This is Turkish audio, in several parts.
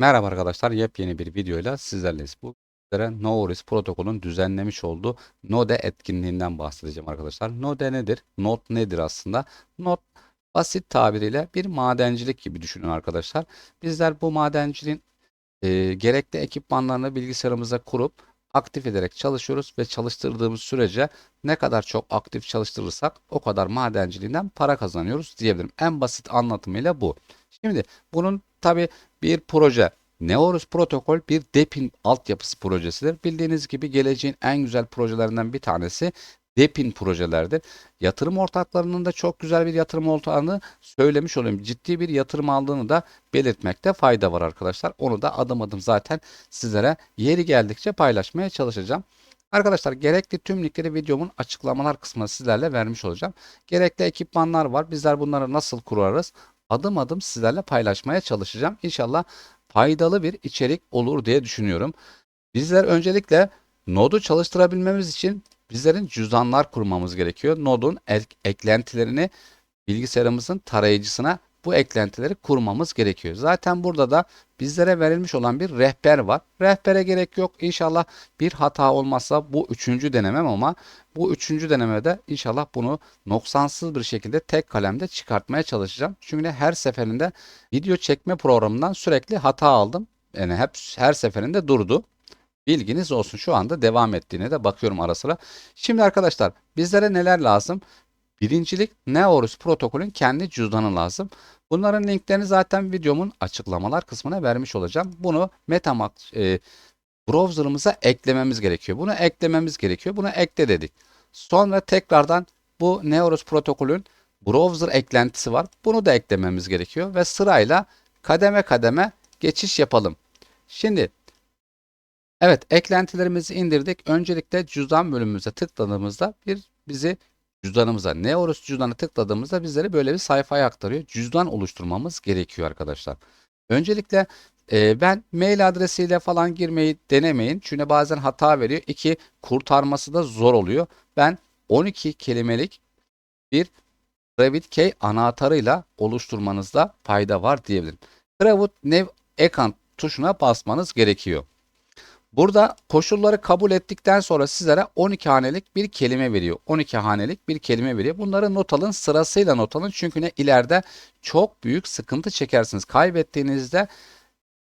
Merhaba arkadaşlar, yepyeni bir videoyla sizlerleyiz. Bu sizlere NoRIS protokolün düzenlemiş olduğu Node etkinliğinden bahsedeceğim arkadaşlar. Node nedir? Node nedir aslında? Node basit tabiriyle bir madencilik gibi düşünün arkadaşlar. Bizler bu madenciliğin e, gerekli ekipmanlarını bilgisayarımıza kurup aktif ederek çalışıyoruz ve çalıştırdığımız sürece ne kadar çok aktif çalıştırırsak o kadar madenciliğinden para kazanıyoruz diyebilirim. En basit anlatımıyla bu. Şimdi bunun tabi bir proje Neorus protokol bir DePIN altyapısı projesidir. Bildiğiniz gibi geleceğin en güzel projelerinden bir tanesi DePIN projelerdir. Yatırım ortaklarının da çok güzel bir yatırım ortağını söylemiş olayım. Ciddi bir yatırım aldığını da belirtmekte fayda var arkadaşlar. Onu da adım adım zaten sizlere yeri geldikçe paylaşmaya çalışacağım. Arkadaşlar gerekli tüm linkleri videomun açıklamalar kısmına sizlerle vermiş olacağım. Gerekli ekipmanlar var. Bizler bunları nasıl kurarız? Adım adım sizlerle paylaşmaya çalışacağım. İnşallah faydalı bir içerik olur diye düşünüyorum. Bizler öncelikle Node'u çalıştırabilmemiz için bizlerin cüzdanlar kurmamız gerekiyor. Node'un ek- eklentilerini bilgisayarımızın tarayıcısına bu eklentileri kurmamız gerekiyor. Zaten burada da bizlere verilmiş olan bir rehber var. Rehbere gerek yok. İnşallah bir hata olmazsa bu üçüncü denemem ama bu üçüncü denemede inşallah bunu noksansız bir şekilde tek kalemde çıkartmaya çalışacağım. Çünkü her seferinde video çekme programından sürekli hata aldım. Yani hep her seferinde durdu. Bilginiz olsun şu anda devam ettiğine de bakıyorum ara sıra. Şimdi arkadaşlar bizlere neler lazım? Birincilik Neorus protokolün kendi cüzdanı lazım. Bunların linklerini zaten videomun açıklamalar kısmına vermiş olacağım. Bunu MetaMask e, browser'ımıza eklememiz gerekiyor. Bunu eklememiz gerekiyor. Bunu ekle dedik. Sonra tekrardan bu Neorus protokolün browser eklentisi var. Bunu da eklememiz gerekiyor ve sırayla kademe kademe geçiş yapalım. Şimdi evet eklentilerimizi indirdik. Öncelikle cüzdan bölümümüze tıkladığımızda bir bizi cüzdanımıza Neorus cüzdanı tıkladığımızda bizleri böyle bir sayfaya aktarıyor. Cüzdan oluşturmamız gerekiyor arkadaşlar. Öncelikle e, ben mail adresiyle falan girmeyi denemeyin. Çünkü bazen hata veriyor. İki kurtarması da zor oluyor. Ben 12 kelimelik bir Private Key anahtarıyla oluşturmanızda fayda var diyebilirim. Private Nav Account tuşuna basmanız gerekiyor. Burada koşulları kabul ettikten sonra sizlere 12 hanelik bir kelime veriyor. 12 hanelik bir kelime veriyor. Bunları not alın sırasıyla not alın. Çünkü ne ileride çok büyük sıkıntı çekersiniz. Kaybettiğinizde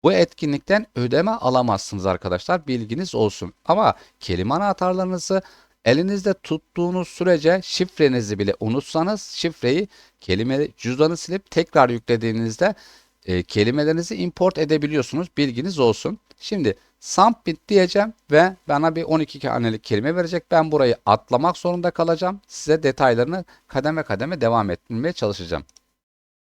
bu etkinlikten ödeme alamazsınız arkadaşlar. Bilginiz olsun. Ama kelime anahtarlarınızı elinizde tuttuğunuz sürece şifrenizi bile unutsanız şifreyi kelime cüzdanı silip tekrar yüklediğinizde e, kelimelerinizi import edebiliyorsunuz. Bilginiz olsun. Şimdi Submit diyeceğim ve bana bir 12 hanelik kelime verecek. Ben burayı atlamak zorunda kalacağım. Size detaylarını kademe kademe devam ettirmeye çalışacağım.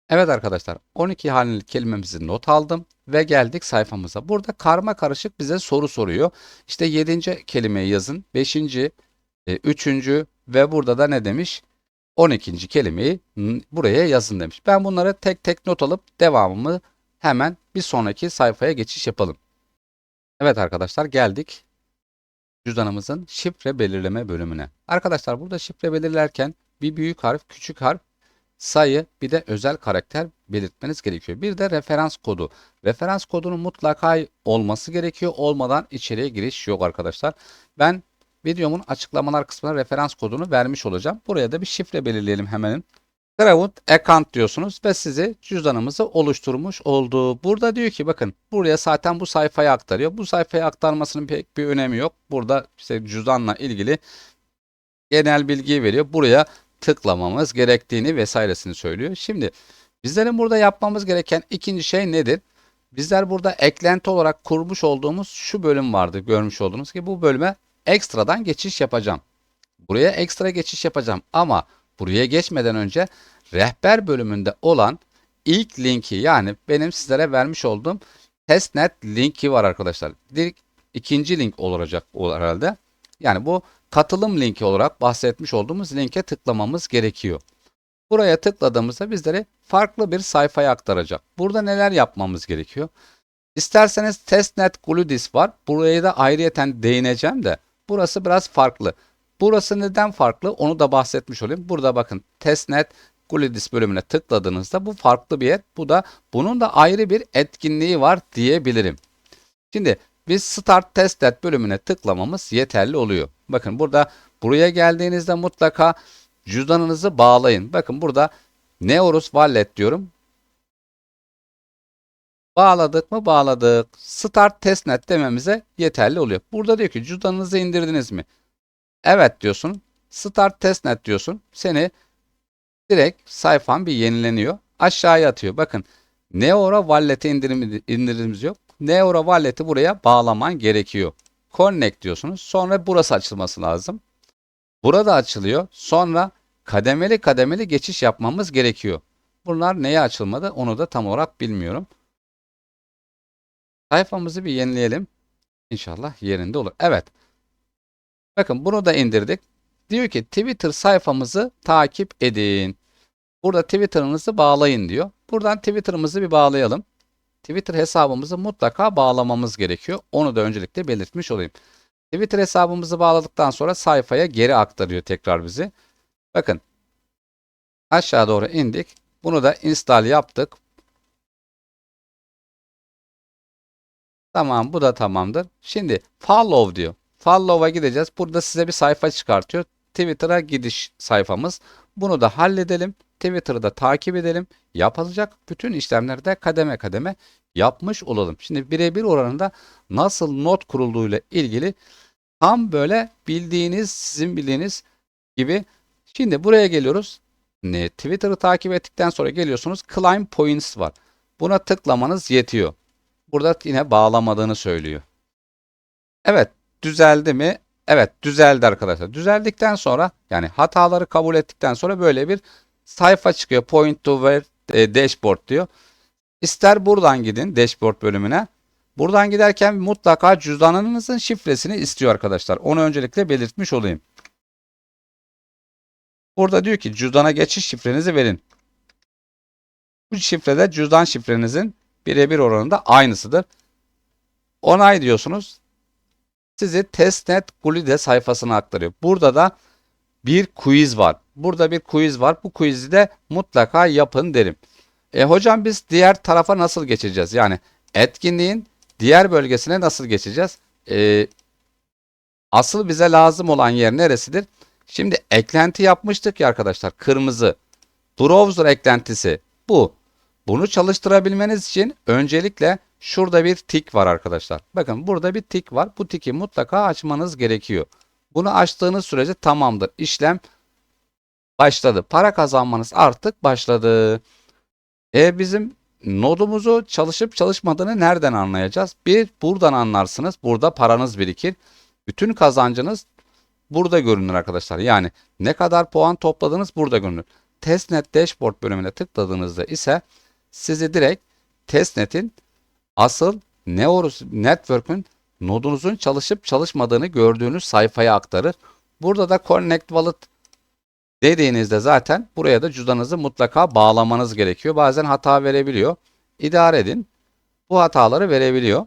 Evet arkadaşlar 12 hanelik kelimemizi not aldım ve geldik sayfamıza. Burada karma karışık bize soru soruyor. İşte 7. kelimeyi yazın. 5. 3. ve burada da ne demiş? 12. kelimeyi buraya yazın demiş. Ben bunları tek tek not alıp devamımı hemen bir sonraki sayfaya geçiş yapalım. Evet arkadaşlar geldik cüzdanımızın şifre belirleme bölümüne. Arkadaşlar burada şifre belirlerken bir büyük harf, küçük harf, sayı bir de özel karakter belirtmeniz gerekiyor. Bir de referans kodu. Referans kodunun mutlaka olması gerekiyor. Olmadan içeriye giriş yok arkadaşlar. Ben videomun açıklamalar kısmına referans kodunu vermiş olacağım. Buraya da bir şifre belirleyelim hemen. Crowd account diyorsunuz ve sizi cüzdanımızı oluşturmuş oldu. Burada diyor ki bakın buraya zaten bu sayfaya aktarıyor. Bu sayfaya aktarmasının pek bir önemi yok. Burada işte cüzdanla ilgili genel bilgiyi veriyor. Buraya tıklamamız gerektiğini vesairesini söylüyor. Şimdi bizlerin burada yapmamız gereken ikinci şey nedir? Bizler burada eklenti olarak kurmuş olduğumuz şu bölüm vardı görmüş olduğunuz gibi bu bölüme ekstradan geçiş yapacağım. Buraya ekstra geçiş yapacağım ama buraya geçmeden önce rehber bölümünde olan ilk linki yani benim sizlere vermiş olduğum testnet linki var arkadaşlar. Direkt ikinci link olacak herhalde. Yani bu katılım linki olarak bahsetmiş olduğumuz linke tıklamamız gerekiyor. Buraya tıkladığımızda bizleri farklı bir sayfaya aktaracak. Burada neler yapmamız gerekiyor? İsterseniz testnet Gludis var. Buraya da ayrıyeten değineceğim de burası biraz farklı. Burası neden farklı onu da bahsetmiş olayım. Burada bakın testnet Gulidis bölümüne tıkladığınızda bu farklı bir yer. Bu da bunun da ayrı bir etkinliği var diyebilirim. Şimdi biz Start Testnet bölümüne tıklamamız yeterli oluyor. Bakın burada buraya geldiğinizde mutlaka cüzdanınızı bağlayın. Bakın burada Neurus Wallet diyorum. Bağladık mı? Bağladık. Start Testnet dememize yeterli oluyor. Burada diyor ki cüzdanınızı indirdiniz mi? Evet diyorsun. Start Testnet diyorsun. Seni direkt sayfan bir yenileniyor. Aşağıya atıyor. Bakın Neora Wallet'e indirimi, indirimiz yok. Neora Wallet'i buraya bağlaman gerekiyor. Connect diyorsunuz. Sonra burası açılması lazım. Burada açılıyor. Sonra kademeli kademeli geçiş yapmamız gerekiyor. Bunlar neye açılmadı onu da tam olarak bilmiyorum. Sayfamızı bir yenileyelim. İnşallah yerinde olur. Evet. Bakın bunu da indirdik. Diyor ki Twitter sayfamızı takip edin. Burada Twitter'ınızı bağlayın diyor. Buradan Twitter'ımızı bir bağlayalım. Twitter hesabımızı mutlaka bağlamamız gerekiyor. Onu da öncelikle belirtmiş olayım. Twitter hesabımızı bağladıktan sonra sayfaya geri aktarıyor tekrar bizi. Bakın aşağı doğru indik. Bunu da install yaptık. Tamam bu da tamamdır. Şimdi follow diyor. Follow'a gideceğiz. Burada size bir sayfa çıkartıyor. Twitter'a gidiş sayfamız. Bunu da halledelim. Twitter'ı da takip edelim. Yapılacak bütün işlemleri de kademe kademe yapmış olalım. Şimdi birebir oranında nasıl not kurulduğuyla ilgili tam böyle bildiğiniz, sizin bildiğiniz gibi. Şimdi buraya geliyoruz. Ne? Twitter'ı takip ettikten sonra geliyorsunuz. Climb Points var. Buna tıklamanız yetiyor. Burada yine bağlamadığını söylüyor. Evet, düzeldi mi? Evet, düzeldi arkadaşlar. Düzeldikten sonra yani hataları kabul ettikten sonra böyle bir sayfa çıkıyor. Point to where e, dashboard diyor. İster buradan gidin dashboard bölümüne. Buradan giderken mutlaka cüzdanınızın şifresini istiyor arkadaşlar. Onu öncelikle belirtmiş olayım. Burada diyor ki cüzdana geçiş şifrenizi verin. Bu şifrede cüzdan şifrenizin birebir oranında aynısıdır. Onay diyorsunuz. Sizi testnet Gulide sayfasına aktarıyor. Burada da bir quiz var. Burada bir quiz var. Bu quiz'i de mutlaka yapın derim. E hocam biz diğer tarafa nasıl geçeceğiz? Yani etkinliğin diğer bölgesine nasıl geçeceğiz? E, asıl bize lazım olan yer neresidir? Şimdi eklenti yapmıştık ya arkadaşlar. Kırmızı. Browser eklentisi. Bu. Bunu çalıştırabilmeniz için öncelikle şurada bir tik var arkadaşlar. Bakın burada bir tik var. Bu tiki mutlaka açmanız gerekiyor. Bunu açtığınız sürece tamamdır. İşlem başladı. Para kazanmanız artık başladı. E bizim nodumuzu çalışıp çalışmadığını nereden anlayacağız? Bir buradan anlarsınız. Burada paranız birikir. Bütün kazancınız burada görünür arkadaşlar. Yani ne kadar puan topladınız burada görünür. Testnet Dashboard bölümüne tıkladığınızda ise sizi direkt testnetin asıl Neurus Network'ün nodunuzun çalışıp çalışmadığını gördüğünüz sayfaya aktarır. Burada da Connect Wallet dediğinizde zaten buraya da cüzdanınızı mutlaka bağlamanız gerekiyor. Bazen hata verebiliyor. İdare edin. Bu hataları verebiliyor.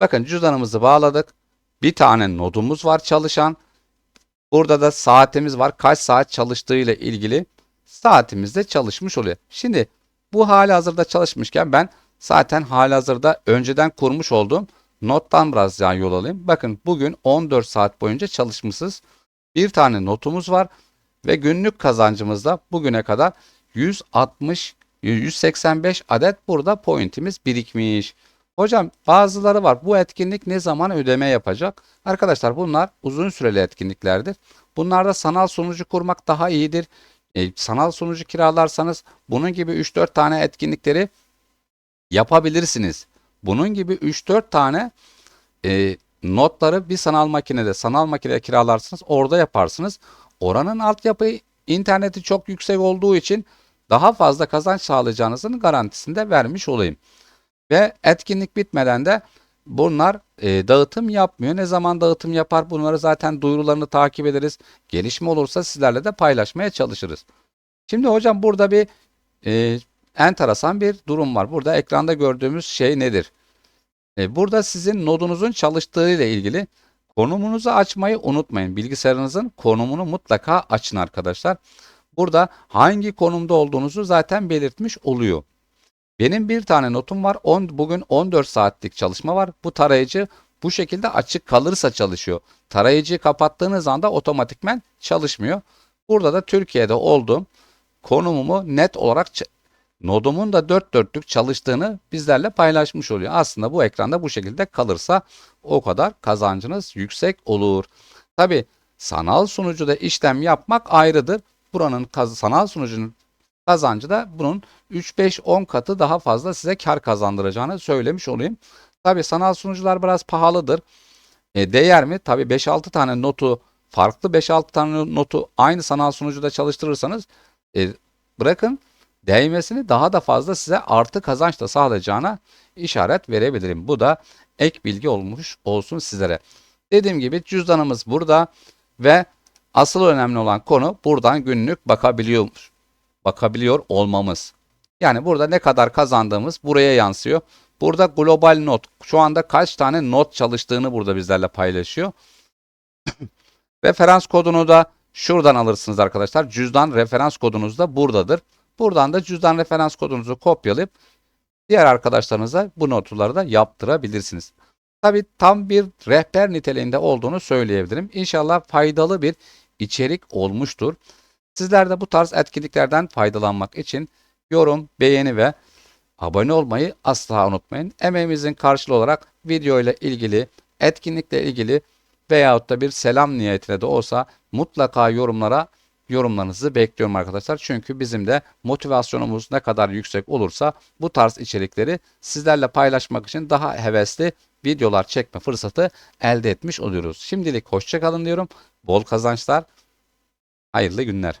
Bakın cüzdanımızı bağladık. Bir tane nodumuz var çalışan. Burada da saatimiz var. Kaç saat çalıştığı ile ilgili saatimizde çalışmış oluyor. Şimdi bu hali hazırda çalışmışken ben zaten hali hazırda önceden kurmuş olduğum nottan biraz daha yol alayım. Bakın bugün 14 saat boyunca çalışmışız. Bir tane notumuz var ve günlük kazancımızda bugüne kadar 160 185 adet burada pointimiz birikmiş. Hocam bazıları var. Bu etkinlik ne zaman ödeme yapacak? Arkadaşlar bunlar uzun süreli etkinliklerdir. Bunlarda sanal sunucu kurmak daha iyidir. E, sanal sunucu kiralarsanız bunun gibi 3-4 tane etkinlikleri yapabilirsiniz. Bunun gibi 3-4 tane e, notları bir sanal makinede sanal makinede kiralarsınız orada yaparsınız. Oranın altyapı interneti çok yüksek olduğu için daha fazla kazanç sağlayacağınızın garantisini de vermiş olayım. Ve etkinlik bitmeden de bunlar e, dağıtım yapmıyor. Ne zaman dağıtım yapar bunları zaten duyurularını takip ederiz. Gelişme olursa sizlerle de paylaşmaya çalışırız. Şimdi hocam burada bir e, enteresan bir durum var. Burada ekranda gördüğümüz şey nedir? E, burada sizin nodunuzun çalıştığı ile ilgili konumunuzu açmayı unutmayın. Bilgisayarınızın konumunu mutlaka açın arkadaşlar. Burada hangi konumda olduğunuzu zaten belirtmiş oluyor. Benim bir tane notum var. 10, bugün 14 saatlik çalışma var. Bu tarayıcı bu şekilde açık kalırsa çalışıyor. Tarayıcıyı kapattığınız anda otomatikmen çalışmıyor. Burada da Türkiye'de olduğum konumumu net olarak nodumun da dört dörtlük çalıştığını bizlerle paylaşmış oluyor. Aslında bu ekranda bu şekilde kalırsa o kadar kazancınız yüksek olur. Tabi sanal sunucuda işlem yapmak ayrıdır. Buranın sanal sunucunun kazancı da bunun 3-5-10 katı daha fazla size kar kazandıracağını söylemiş olayım. Tabi sanal sunucular biraz pahalıdır. E, değer mi? Tabi 5-6 tane notu farklı 5-6 tane notu aynı sanal sunucuda çalıştırırsanız e, bırakın değmesini daha da fazla size artı kazanç da sağlayacağına işaret verebilirim. Bu da ek bilgi olmuş olsun sizlere. Dediğim gibi cüzdanımız burada ve asıl önemli olan konu buradan günlük bakabiliyor bakabiliyor olmamız. Yani burada ne kadar kazandığımız buraya yansıyor. Burada global not şu anda kaç tane not çalıştığını burada bizlerle paylaşıyor. referans kodunu da şuradan alırsınız arkadaşlar. Cüzdan referans kodunuz da buradadır. Buradan da cüzdan referans kodunuzu kopyalayıp diğer arkadaşlarınıza bu notları da yaptırabilirsiniz. Tabi tam bir rehber niteliğinde olduğunu söyleyebilirim. İnşallah faydalı bir içerik olmuştur. Sizler de bu tarz etkinliklerden faydalanmak için yorum, beğeni ve abone olmayı asla unutmayın. Emeğimizin karşılığı olarak video ile ilgili, etkinlikle ilgili veyahut da bir selam niyetine de olsa mutlaka yorumlara yorumlarınızı bekliyorum arkadaşlar. Çünkü bizim de motivasyonumuz ne kadar yüksek olursa bu tarz içerikleri sizlerle paylaşmak için daha hevesli videolar çekme fırsatı elde etmiş oluyoruz. Şimdilik hoşçakalın diyorum. Bol kazançlar, hayırlı günler.